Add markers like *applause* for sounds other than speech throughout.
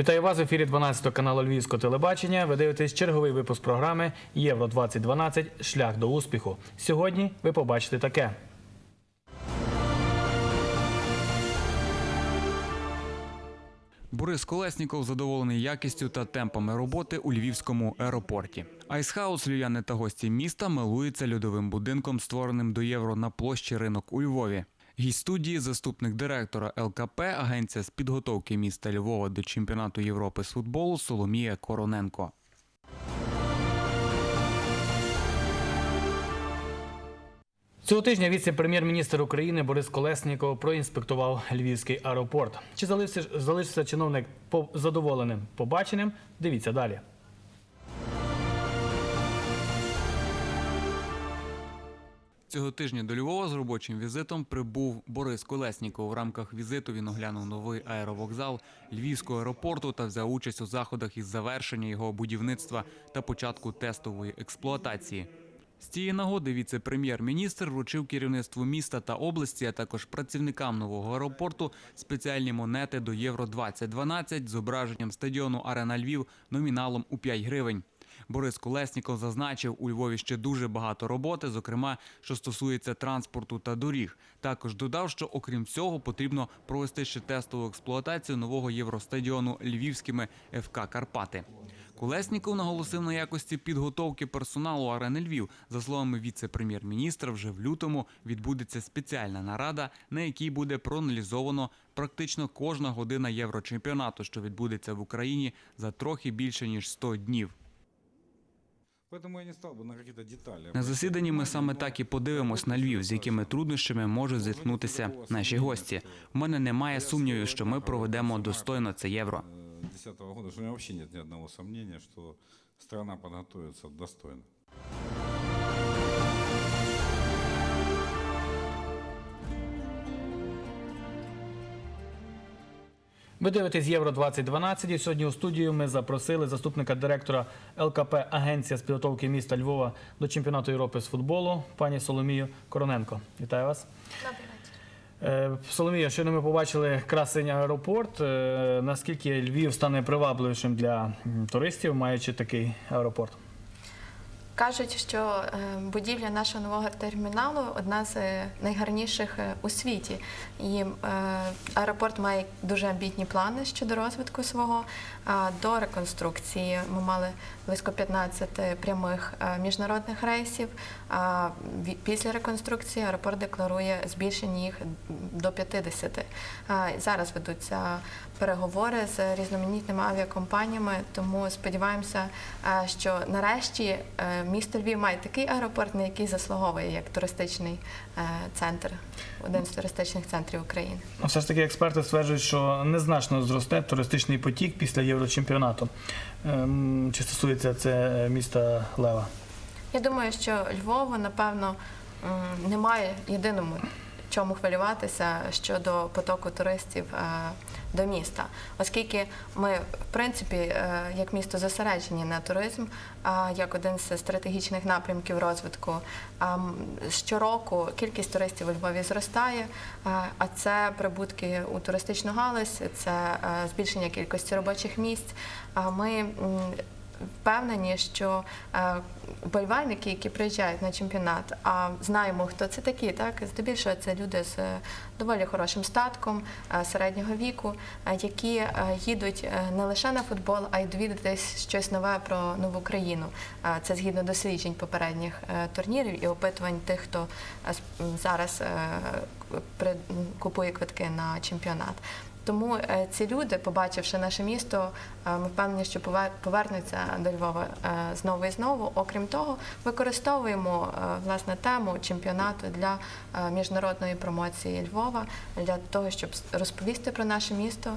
Вітаю вас в ефірі 12 каналу Львівського телебачення. Ви дивитесь черговий випуск програми Євро 2012 Шлях до успіху. Сьогодні ви побачите таке. Борис Колесніков задоволений якістю та темпами роботи у львівському аеропорті. Айсхаус, львів'яни та гості міста милуються льодовим будинком, створеним до євро на площі ринок у Львові. Гість студії, заступник директора ЛКП, агенція з підготовки міста Львова до чемпіонату Європи з футболу Соломія Короненко. Цього тижня віце-прем'єр-міністр України Борис Колесніков проінспектував львівський аеропорт. Чи залишився, залишився чиновник задоволеним побаченим? Дивіться далі. Цього тижня до Львова з робочим візитом прибув Борис Колесніков. В рамках візиту він оглянув новий аеровокзал Львівського аеропорту та взяв участь у заходах із завершення його будівництва та початку тестової експлуатації. З цієї нагоди віце-прем'єр-міністр вручив керівництву міста та області, а також працівникам нового аеропорту спеціальні монети до Євро 2012 з зображенням стадіону Арена Львів номіналом у 5 гривень. Борис Колесніков зазначив, у Львові ще дуже багато роботи, зокрема, що стосується транспорту та доріг. Також додав, що окрім цього потрібно провести ще тестову експлуатацію нового євростадіону львівськими ФК Карпати. Колесніков наголосив на якості підготовки персоналу арени Львів. За словами віце-прем'єр-міністра, вже в лютому відбудеться спеціальна нарада, на якій буде проаналізовано практично кожна година єврочемпіонату, що відбудеться в Україні за трохи більше ніж 100 днів. Поэтому я не стал бы на какие-то детали. На засіданні ми саме так і подивимось на Львів, з якими труднощами можуть зіткнутися наші гості. У мене немає сумнівів, що ми проведемо достойно це євро. 2010 года, что у меня вообще нет ни одного сомнения, что страна подготовится достойно. Ви дивитесь Євро 2012 і сьогодні у студію ми запросили заступника директора ЛКП Агенція з підготовки міста Львова до чемпіонату Європи з футболу, пані Соломію Короненко. Вітаю вас. Добрий вечір. Е, Соломія, щойно ми побачили красень аеропорт. Е, Наскільки Львів стане привабливішим для туристів, маючи такий аеропорт? Кажуть, що е, будівля нашого нового терміналу одна з е, найгарніших е, у світі. І аеропорт має дуже амбітні плани щодо розвитку свого. До реконструкції ми мали близько 15 прямих міжнародних рейсів. Після реконструкції аеропорт декларує збільшення їх до 50. Зараз ведуться переговори з різноманітними авіакомпаніями, тому сподіваємося, е, що нарешті е, місто Львів має такий аеропорт, на який заслуговує як туристичний е, центр, один з туристичних центрів України. Ну, Все ж таки експерти стверджують, що незначно зросте туристичний потік після Єврочемпіонату. Ем, Чи стосується це міста Лева? Я думаю, що Львову, напевно, немає єдиному чому хвилюватися щодо потоку туристів е, до міста, оскільки ми, в принципі, е, як місто зосереджені на туризм, як один з стратегічних напрямків розвитку. Щороку кількість туристів у Львові зростає, а це прибутки у туристичну галузь, це е, збільшення кількості робочих місць. Ми впевнені, що е, вболівальники, які приїжджають на чемпіонат, а знаємо, хто це такі, так здебільшого це люди з е, доволі хорошим статком е, середнього віку, які їдуть не лише на футбол, а й довідатись щось нове про нову країну. Це згідно досліджень попередніх турнірів і опитувань тих, хто зараз купує квитки на чемпіонат. Тому е, ці люди, побачивши наше місто, е, ми впевнені, що повернуться до Львова е, знову і знову. Окрім того, використовуємо власне тему чемпіонату для міжнародної промоції Львова, для того, щоб розповісти про наше місто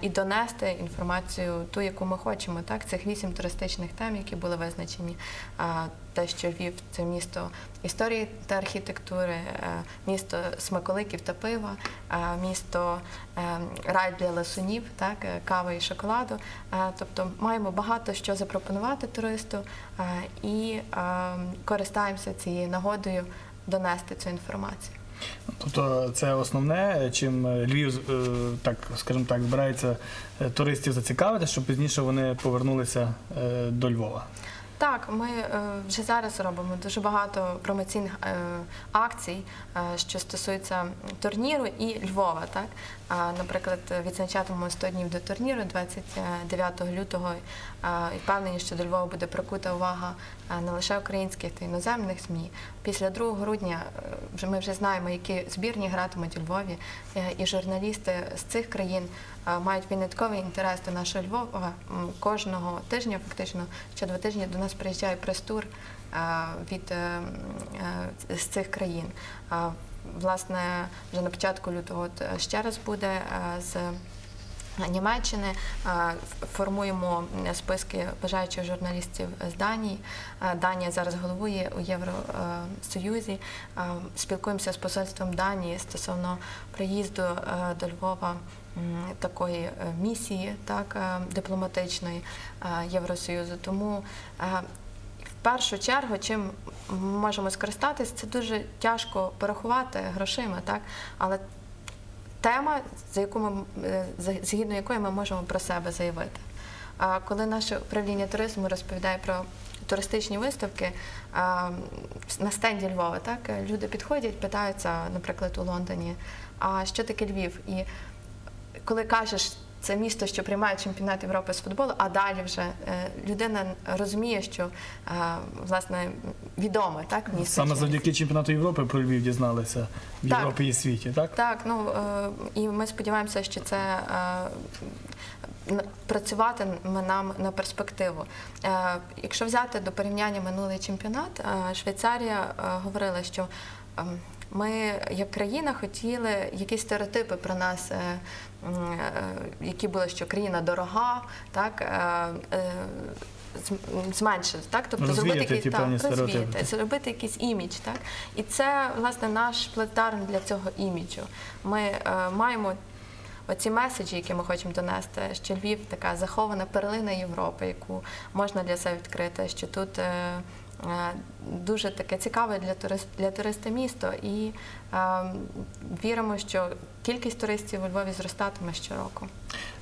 і донести інформацію, ту, яку ми хочемо. Так, цих вісім туристичних тем, які були визначені. Те, що Львів це місто історії та архітектури, е, місто смаколиків та пива, е, місто е, рай для ласунів, кави і шоколаду. Тобто маємо багато що запропонувати туристу і користаємося цією нагодою донести цю інформацію. Тобто це основне, чим Львів, скажімо так, збирається туристів зацікавити, щоб пізніше вони повернулися до Львова. Так, ми е, вже зараз робимо дуже багато промоційних е, акцій, е, що стосується турніру і Львова. Так, наприклад, відзначатимемо 100 днів до турніру 29 лютого. І впевнені, що до Львова буде прикута увага не лише українських та іноземних ЗМІ. Після 2 грудня е, ми вже знаємо, які збірні гратимуть у Львові, е, і журналісти з цих країн мають винятковий інтерес до нашого Львова. Кожного тижня, фактично, що два тижні до нас приїжджає прес-тур е, з цих країн. Власне, вже на початку лютого ще раз буде з Німеччини е, формуємо списки бажаючих журналістів з Данії. Е, Данія зараз головує у Євросоюзі. Е, Спілкуємося з посольством Данії стосовно приїзду до Львова такої місії, так дипломатичної Євросоюзу. Тому в першу чергу, чим ми можемо скористатись, це дуже тяжко порахувати грошима, так але тема, за яку ми е, згідно якої ми можемо про себе заявити. А коли наше управління туризму розповідає про туристичні виставки на стенді Львова, так е, люди підходять, питаються, наприклад, у Лондоні, а що таке Львів? І коли кажеш, це місто, що приймає чемпіонат Європи з футболу, а далі вже е, людина розуміє, що е, власне відоме так місто. Саме завдяки чемпіонату Європи про Львів дізналися в Так. Європі і світі, так? Так, ну е, і ми сподіваємося, що це працюватиме нам на перспективу. Якщо взяти до порівняння минулий чемпіонат, Швейцарія говорила, що ем, ми як країна хотіли якісь стереотипи про нас, е, е, які були, що країна дорога, так. е, Зменшити, так тобто Розвіяти зробити певні так, розвіяти, зробити якийсь імідж, так і це власне наш плацдарм для цього іміджу. Ми е, маємо оці меседжі, які ми хочемо донести, що Львів така захована перлина Європи, яку можна для себе відкрити, що тут. е, Дуже таке цікаве для турист для туриста місто, і е, віримо, що кількість туристів у Львові зростатиме щороку.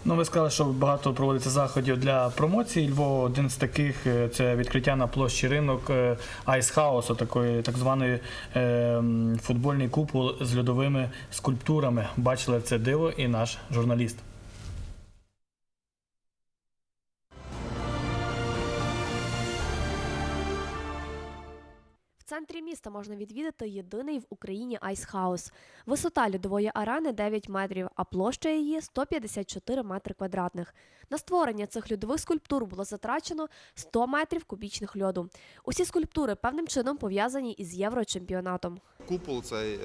Ну, ви сказали, що багато проводиться заходів для промоції Львова. Один з таких е, це відкриття на площі ринок е, Ice House, такої так званої е, футбольний купол з льодовими скульптурами. Бачили це диво і наш журналіст. Центрі міста можна відвідати єдиний в Україні айсхаус. Висота льодової арени 9 метрів, а площа її 154 метри квадратних. На створення цих льодових скульптур було затрачено 100 метрів кубічних льоду. Усі скульптури певним чином пов'язані із єврочемпіонатом. Купол цей е,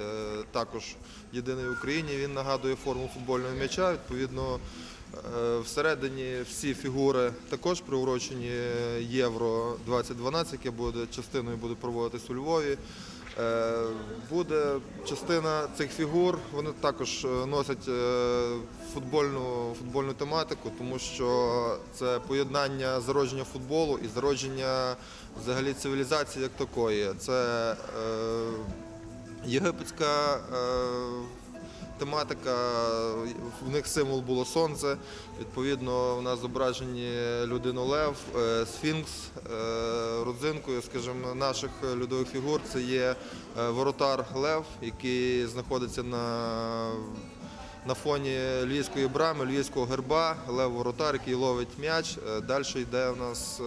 також єдиний в Україні. Він нагадує форму футбольного м'яча. Відповідно, всередині всі фігури також приурочені Євро 2012, яке буде частиною буде проводитись у Львові. Е, Буде частина цих фігур, вони також е, носять е, футбольну, футбольну тематику, тому що це поєднання зародження футболу і зародження взагалі цивілізації як такої. Це е, єгипетська е, тематика, в них символ було сонце. Відповідно, в нас зображені людину-лев, е, сфінкс е, родзинкою, скажімо, наших льодових фігур. Це є е, воротар Лев, який знаходиться на на фоні львівської брами, львівського герба, лев воротар, який ловить м'яч. Далі йде у нас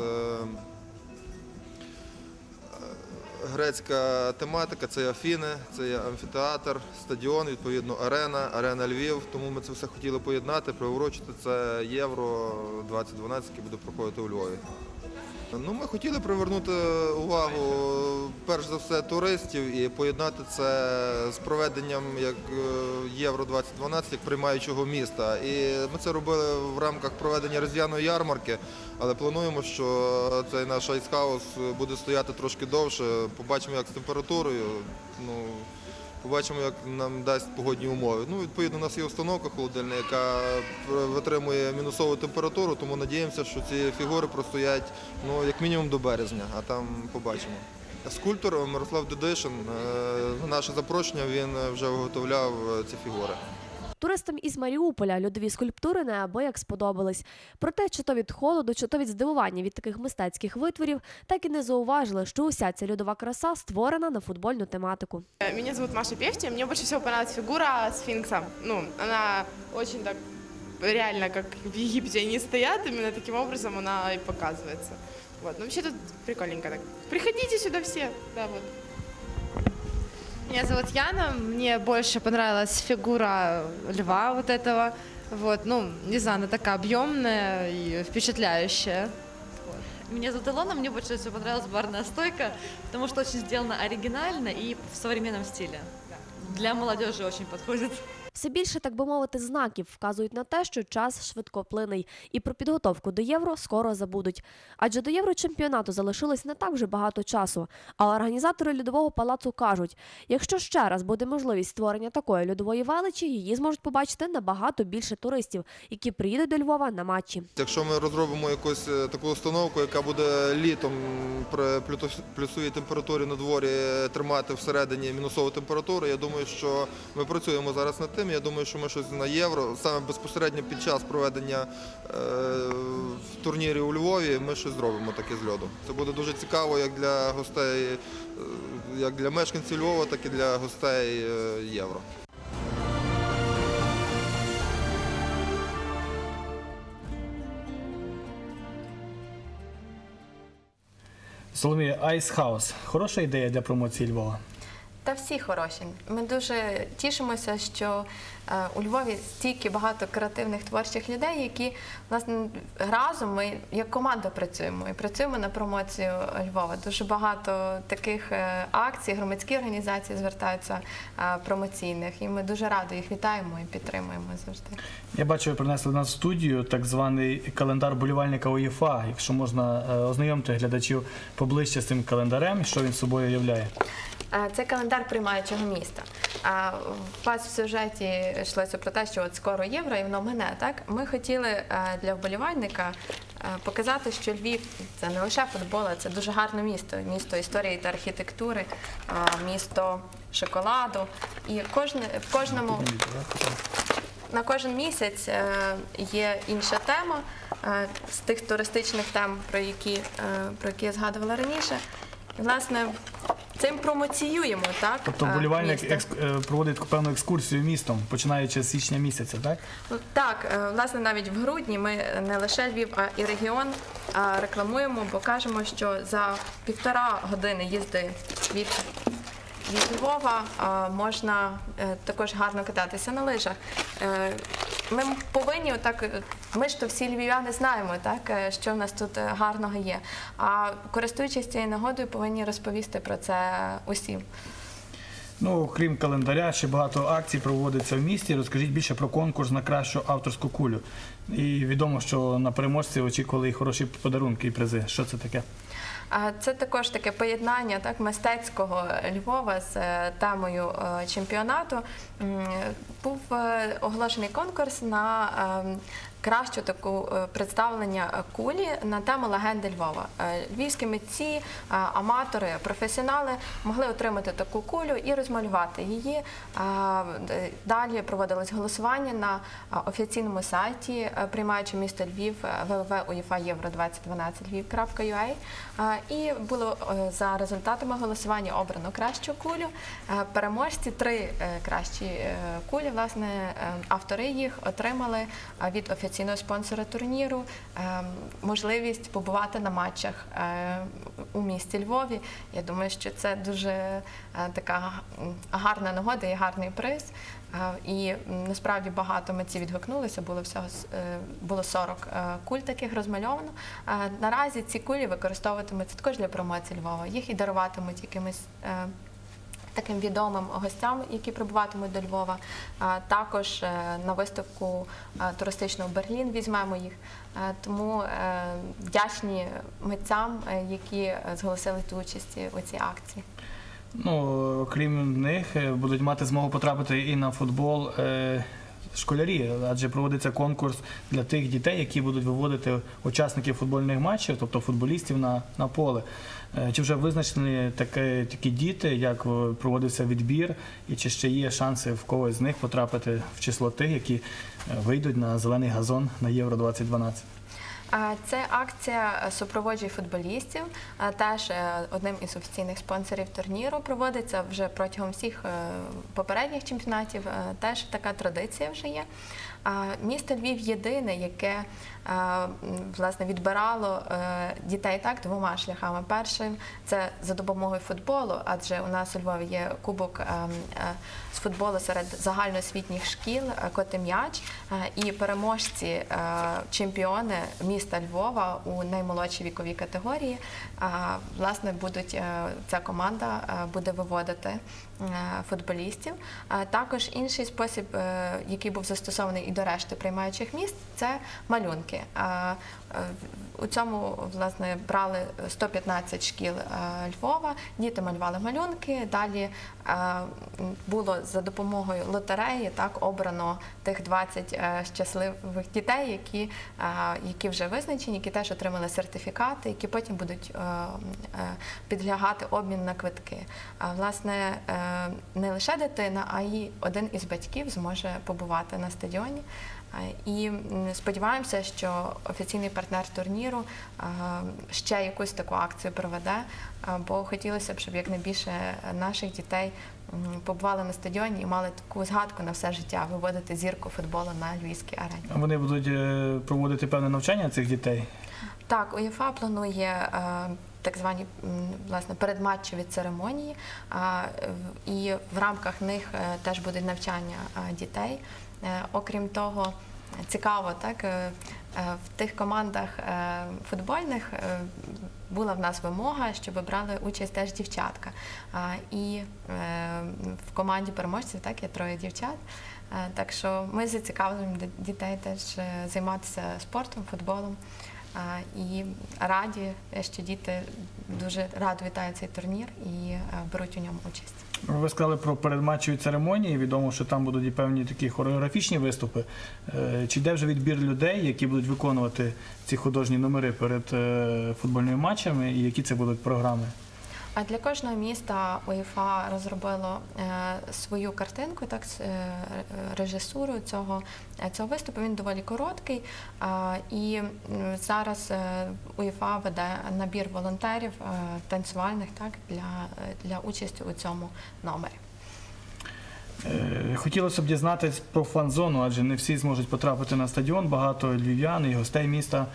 грецька тематика, це Афіни, це є амфітеатр, стадіон, відповідно, арена, арена Львів. Тому ми це все хотіли поєднати, приурочити це Євро 2012, яке буде проходити у Львові. Ну, ми хотіли привернути увагу перш за все туристів і поєднати це з проведенням як е, Євро 2012 як приймаючого міста. І ми це робили в рамках проведення різдвяної ярмарки, але плануємо, що цей наш айсхаус буде стояти трошки довше. Побачимо, як з температурою. Ну, Побачимо, як нам дасть погодні умови. Ну, відповідно, у нас є установка холодильна, яка витримує мінусову температуру, тому надіємося, що ці фігури простоять ну, як мінімум до березня, а там побачимо. скульптор Мирослав Дедишин. Е, На наше запрошення він вже виготовляв е, ці фігури. Туристам із Маріуполя льодові скульптури неабияк сподобались. Проте, чи то від холоду, чи то від здивування від таких мистецьких витворів, так і не зауважили, що уся ця льодова краса створена на футбольну тематику. Меня зовут Маша Певти. Мне больше всего понравилась фигура сфинкса. Ну, она очень так реально, как в Египте они стоят, именно таким образом она и показывается. Вот. Но вообще тут прикольненько так. Приходите сюда все. Да, вот. Меня зовут Яна, мне больше понравилась фигура льва вот этого. Вот, ну, не знаю, она такая объемная и впечатляющая. Меня зовут Илона, мне больше всего понравилась барная стойка, потому что очень сделано оригинально и в современном стиле. Для молодежи очень подходит. Все більше, так би мовити, знаків вказують на те, що час швидкоплинний, і про підготовку до євро скоро забудуть. Адже до єврочемпіонату залишилось не так вже багато часу. А організатори льодового палацу кажуть: якщо ще раз буде можливість створення такої льодової величі, її зможуть побачити набагато більше туристів, які приїдуть до Львова на матчі. Якщо ми розробимо якусь е, таку установку, яка буде літом при плюсовій температурі на дворі тримати всередині мінусову температуру, я думаю, що ми працюємо зараз над тим. Я думаю, що ми щось на євро, саме безпосередньо під час проведення е, в турнірі у Львові, ми щось зробимо таке з льоду. Це буде дуже цікаво як для гостей, е, як для мешканців Львова, так і для гостей е, євро. Соломія, House. Хороша ідея для промоції Львова. Та всі хороші. Ми дуже тішимося, що е, у Львові стільки багато креативних творчих людей, які власне разом ми як команда працюємо і працюємо на промоцію Львова. Дуже багато таких е, акцій, громадські організації звертаються е, промоційних, і ми дуже радо їх вітаємо і підтримуємо завжди. Я бачу, ви принесли нас студію так званий календар болівальника УЄФА. Якщо можна ознайомити глядачів поближче з цим календарем, що він собою являє. Е, Це календар приймаючого міста. А У вас в сюжеті йшлося про те, що от скоро євро і воно мене. Так ми хотіли е, для вболівальника е, показати, що Львів це не лише футбол, а це дуже гарне місто, місто історії та архітектури, е, місто шоколаду. І кожне в кожному на кожен місяць е, є інша тема е, з тих туристичних тем, про які, е, про які я згадувала раніше. І, власне, цим промоціюємо, так? Тобто вболівальник місто. екск- е, проводить певну екскурсію містом, починаючи з січня місяця, так? Ну, Так, е, власне, навіть в грудні ми не лише Львів, а і регіон рекламуємо, бо кажемо, що за півтора години їзди від, від Львова можна е, також гарно кататися на лижах. Е, Ми повинні отак, е, ми ж то всі львів'яни знаємо, так що в нас тут гарного є. А користуючись цією нагодою, повинні розповісти про це усім. Ну, крім календаря, ще багато акцій проводиться в місті. Розкажіть більше про конкурс на кращу авторську кулю. І відомо, що на переможці очікували і хороші подарунки і призи. Що це таке? А Це також таке поєднання так мистецького Львова з е, темою е, чемпіонату. Був е, оголошений конкурс на е, кращу таку е, представлення е, кулі на тему легенди Львова. Е, Львівські митці, аматори, професіонали могли отримати таку кулю і розмалювати її. Далі проводилось голосування на офіційному сайті приймаючи місто Львів е, www.uefa 2012 lviv.ua. І було за результатами голосування обрано кращу кулю. Переможці три кращі кулі. Власне, автори їх отримали від офіційного спонсора турніру е, можливість побувати на матчах е, у місті Львові. Я думаю, що це дуже е, така гарна нагода і гарний приз. І насправді багато митців відгукнулися. Було всього було 40 е, куль таких розмальовано. Наразі ці кулі використовуватимуться також для промоції Львова. Їх і даруватимуть якимось. Е, Таким відомим гостям, які прибуватимуть до Львова, також е, на виставку туристичного туристичну Берлін візьмемо їх. Е, Тому е, вдячні митцям, е, які е, зголосили ту участь у цій акції. Ну, окрім них, е, будуть мати змогу потрапити і на футбол е, школярі, адже проводиться конкурс для тих дітей, які будуть виводити учасників футбольних матчів, тобто футболістів на, на поле. Е, Чи вже визначені такі, такі діти, як е, проводився відбір, і чи ще є шанси в когось з них потрапити в число тих, які е, вийдуть на зелений газон на Євро 2012? Це акція супроводжує футболістів. Теж е, одним із офіційних спонсорів турніру проводиться вже протягом всіх е, попередніх чемпіонатів. е, Теж така традиція вже є. Місто Львів єдине, яке власне відбирало дітей так двома шляхами. Першим це за допомогою футболу, адже у нас у Львові є кубок е, е, з футболу серед загальноосвітніх шкіл е, «Котим'яч» е, і переможці е, чемпіони міста Львова у наймолодшій віковій категорії. Власне, будуть ця команда буде виводити футболістів. Також інший спосіб, який був застосований і до решти приймаючих міст, це малюнки. У цьому власне брали 115 шкіл Львова. Діти малювали малюнки. Далі було за допомогою лотереї так обрано тих 20 е, щасливих дітей, які, е, які вже визначені, які теж отримали сертифікати, які потім будуть е, е, підлягати обмін на квитки. А власне е, не лише дитина, а й один із батьків зможе побувати на стадіоні. Е, І сподіваємося, що офіційний партнер турніру е, ще якусь таку акцію проведе, е, бо хотілося б, щоб якнайбільше наших дітей побували на стадіоні і мали таку згадку на все життя виводити зірку футболу на львівській арені. А Вони будуть проводити певне навчання цих дітей. Так, УЄФА планує так звані власне передматчеві церемонії, і в рамках них теж буде навчання дітей. Е, Окрім того, цікаво, так е, е, в тих командах футбольних була в нас вимога, щоб брали участь теж дівчатка. І в команді переможців так є троє дівчат. Так що ми зацікавлюємо дітей теж займатися спортом, футболом. І раді, що діти дуже радо вітають цей турнір і беруть у ньому участь. Ви сказали про передматчеві церемонії. Відомо, що там будуть і певні такі хореографічні виступи. Е, Чи йде вже відбір людей, які будуть виконувати ці художні номери перед е, футбольними матчами, і які це будуть програми? А для кожного міста УЄФА розробило е, свою картинку, так е, режисуру цього, е, цього виступу. Він доволі короткий. І зараз УЄФА веде набір волонтерів танцювальних так для, для участі у цьому номері. Хотілося б дізнатись про фан-зону, адже не всі зможуть потрапити на стадіон. Багато львів'ян і гостей міста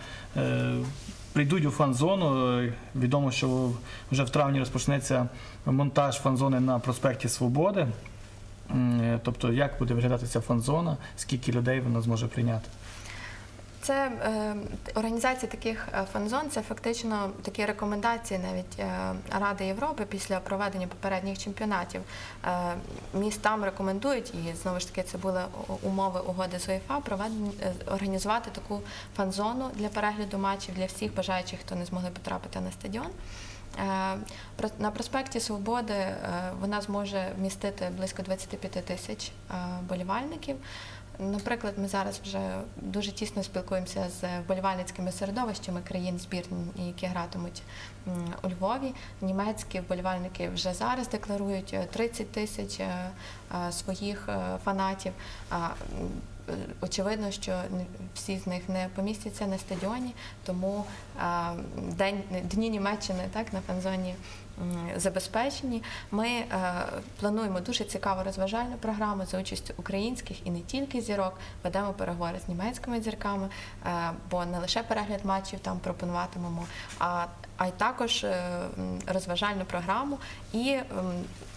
прийдуть у фан-зону. Відомо, що вже в травні розпочнеться монтаж фан-зони на проспекті Свободи. Е, Тобто, як буде виглядати ця фан-зона, скільки людей вона зможе прийняти? Це е, організація таких е, фан-зон, це фактично такі рекомендації навіть е, Ради Європи після проведення попередніх чемпіонатів. Е, містам рекомендують, і знову ж таки це були умови угоди з УЄФА, е, організувати таку фан-зону для перегляду матчів для всіх бажаючих, хто не змогли потрапити на стадіон. Е, На проспекті Свободи вона зможе вмістити близько 25 тисяч болівальників. Наприклад, ми зараз вже дуже тісно спілкуємося з вболівальницькими середовищами країн збірні, які гратимуть у Львові. Німецькі вболівальники вже зараз декларують е, 30 тисяч е, е, своїх е, фанатів. Е, Очевидно, що всі з них не помістяться на стадіоні, тому день дні Німеччини так на фанзоні забезпечені. Ми е, плануємо дуже цікаву розважальну програму за участю українських і не тільки зірок. Ведемо переговори з німецькими зірками, е, бо не лише перегляд матчів там пропонуватимемо, а, а й також розважальну програму і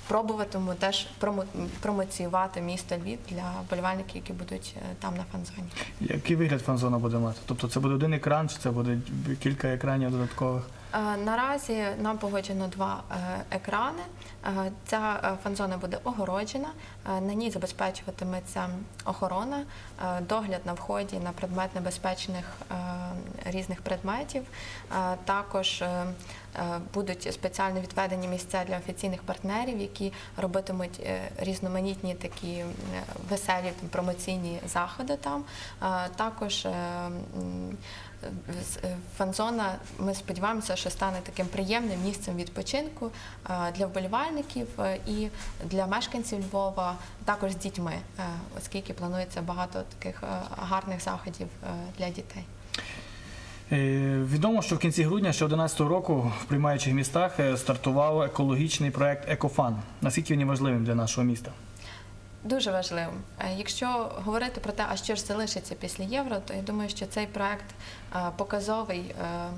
м, пробуватимемо теж промо- промоціювати місто Львів для болівальників, які будуть е, там на фан-зоні. Який вигляд фан-зона буде мати? Тобто це буде один екран, чи це буде кілька екранів додаткових? Е, Наразі нам погоджено два е, екрани. Е, Ця фан-зона буде огороджена, на ній забезпечуватиметься охорона, догляд на вході на предмет небезпечних різних предметів. Також будуть спеціально відведені місця для офіційних партнерів, які робитимуть різноманітні такі веселі промоційні заходи там. Також фан-зона, ми сподіваємося, що стане таким приємним місцем відпочинку е, для вболівальників е, і для мешканців Львова, також з дітьми, е, оскільки планується багато таких е, гарних заходів е, для дітей. Е, Відомо, що в кінці грудня ще 2011 року в приймаючих містах е, стартував екологічний проект Екофан. Наскільки він важливим для нашого міста? Дуже важливим. Е, Якщо говорити про те, а що ж залишиться після євро, то я думаю, що цей проект е, показовий. е,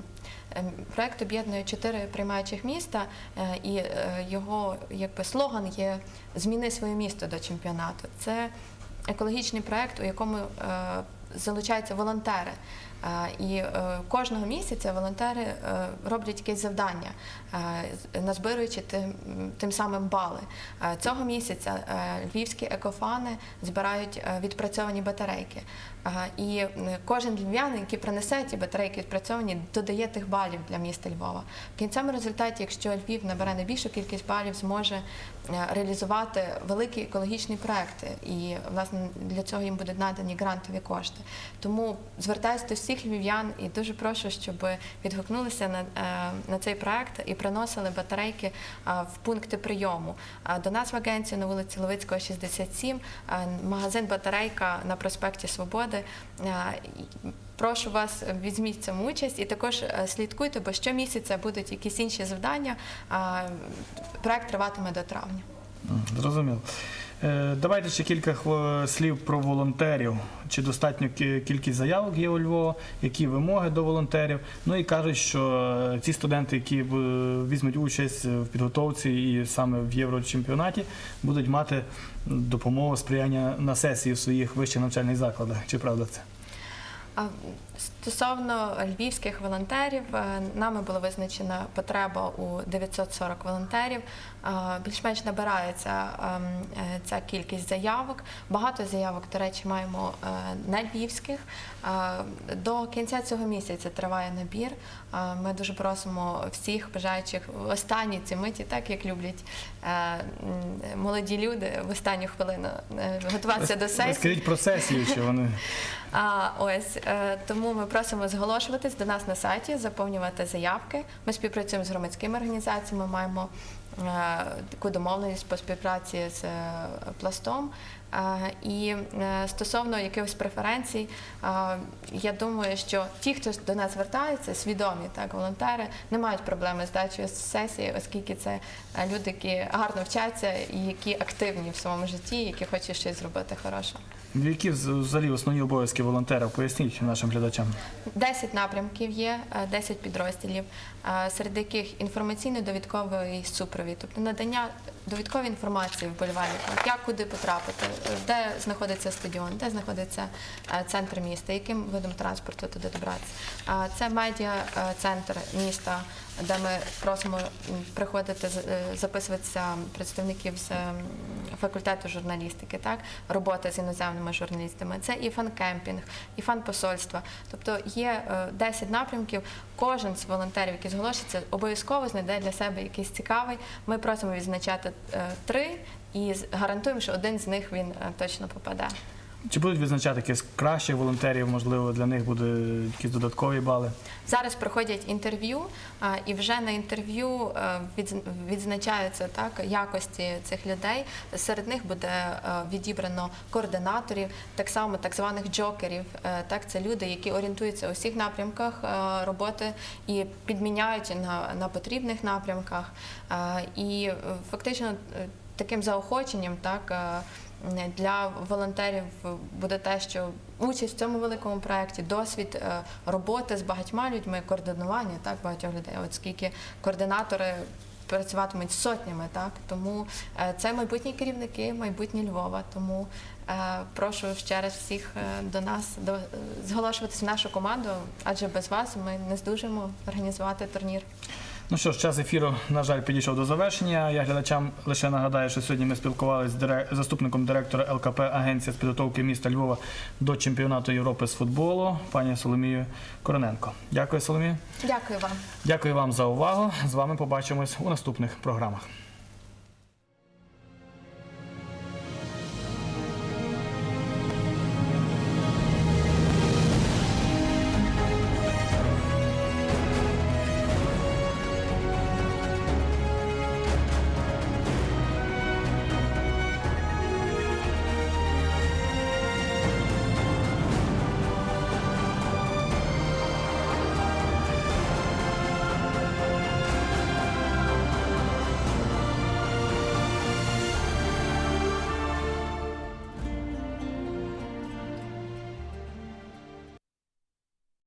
ем, Проект об'єднує чотири приймаючих міста, і його якби слоган є Зміни своє місто до чемпіонату. Це екологічний проект, у якому залучаються волонтери. І е, кожного місяця волонтери е, роблять якесь завдання, е, назбируючи тим, тим самим бали. Цього місяця львівські екофани збирають відпрацьовані батарейки. І кожен львів'янин, який принесе ті батарейки відпрацьовані, додає тих балів для міста Львова. В кінцевому результаті, якщо Львів набере найбільшу кількість балів, зможе реалізувати великі екологічні проекти. І власне для цього їм будуть надані грантові кошти. Тому звертаюся до всіх львів'ян і дуже прошу, щоб відгукнулися на, е, на цей проект і приносили батарейки е, в пункти прийому. Е, До нас в агенцію на вулиці Левицького, 67, е, магазин батарейка на проспекті Свободи. Прошу вас, візьміть цьому участь і також слідкуйте, бо щомісяця будуть якісь інші завдання. Проект триватиме до травня. Зрозуміло. Е, Давайте ще кілька слів про волонтерів. Чи достатньо кількість заявок є у Львова, які вимоги до волонтерів. Ну і кажуть, що е, ці студенти, які візьмуть участь в підготовці і саме в єврочемпіонаті, будуть мати допомогу сприяння на сесії в своїх вищих навчальних закладах. Чи правда це? Стосовно львівських волонтерів, е, нами була визначена потреба у 940 волонтерів. Е, Більш-менш набирається ем, е, ця кількість заявок. Багато заявок, до речі, маємо не львівських. До кінця цього місяця триває набір. Ми дуже просимо всіх бажаючих в останні ці миті, так як люблять молоді люди в останню хвилину готуватися до сесії. Скажіть про сесію, що вони. *laughs* Ось е, тому ми просимо зголошуватись до нас на сайті, заповнювати заявки. Ми співпрацюємо з громадськими організаціями, маємо е, таку домовленість по співпраці з е, пластом. Е, І стосовно якихось преференцій, я думаю, що ті, хто до нас звертаються, свідомі так, волонтери, не мають проблеми з здачею сесії, оскільки це люди, які гарно вчаться і які активні в своєму житті, які хочуть щось зробити хороше. Які взагалі основні обов'язки волонтера? Поясніть нашим глядачам. 10 напрямків є, е, 10 підрозділів, е, серед яких інформаційно-довідковий супровід, тобто надання довідкової інформації вболівальникам, як куди потрапити, е, де знаходиться стадіон, де знаходиться е, центр міста, яким видом транспорту туди добратися. Е, Це медіа-центр міста, де ми просимо приходити е, записуватися представників з факультету журналістики, так робота з іноземними журналістами. Це і фан-кемпінг, і фан-посольства. Тобто є е, 10 напрямків. Кожен з волонтерів, який зголошується, обов'язково знайде для себе якийсь цікавий. Ми просимо відзначати е, три і гарантуємо, що один з них він е, точно попаде. Чи будуть відзначати якихось кращих волонтерів? Можливо, для них буде якісь додаткові бали? Зараз проходять інтерв'ю, і вже на інтерв'ю е, відзначаються так якості цих людей. Серед них буде е, відібрано координаторів, так само так званих джокерів. Е, Так, це люди, які орієнтуються у всіх напрямках роботи і підміняють на, на потрібних напрямках. І фактично таким заохоченням, так. Для волонтерів буде те, що участь в цьому великому проєкті, досвід е, роботи з багатьма людьми, координування так багатьох людей. От скільки координатори працюватимуть сотнями. Так тому е, це майбутні керівники, майбутні Львова. Тому е, прошу ще раз всіх до нас до зголошуватися в нашу команду, адже без вас ми не здужимо організувати турнір. Ну що ж, час ефіру, на жаль, підійшов до завершення. Я глядачам лише нагадаю, що сьогодні ми спілкувалися з дирек... заступником директора ЛКП Агенція з підготовки міста Львова до чемпіонату Європи з футболу, пані Соломією Короненко. Дякую, Соломія. Дякую вам. Дякую вам за увагу. З вами побачимось у наступних програмах.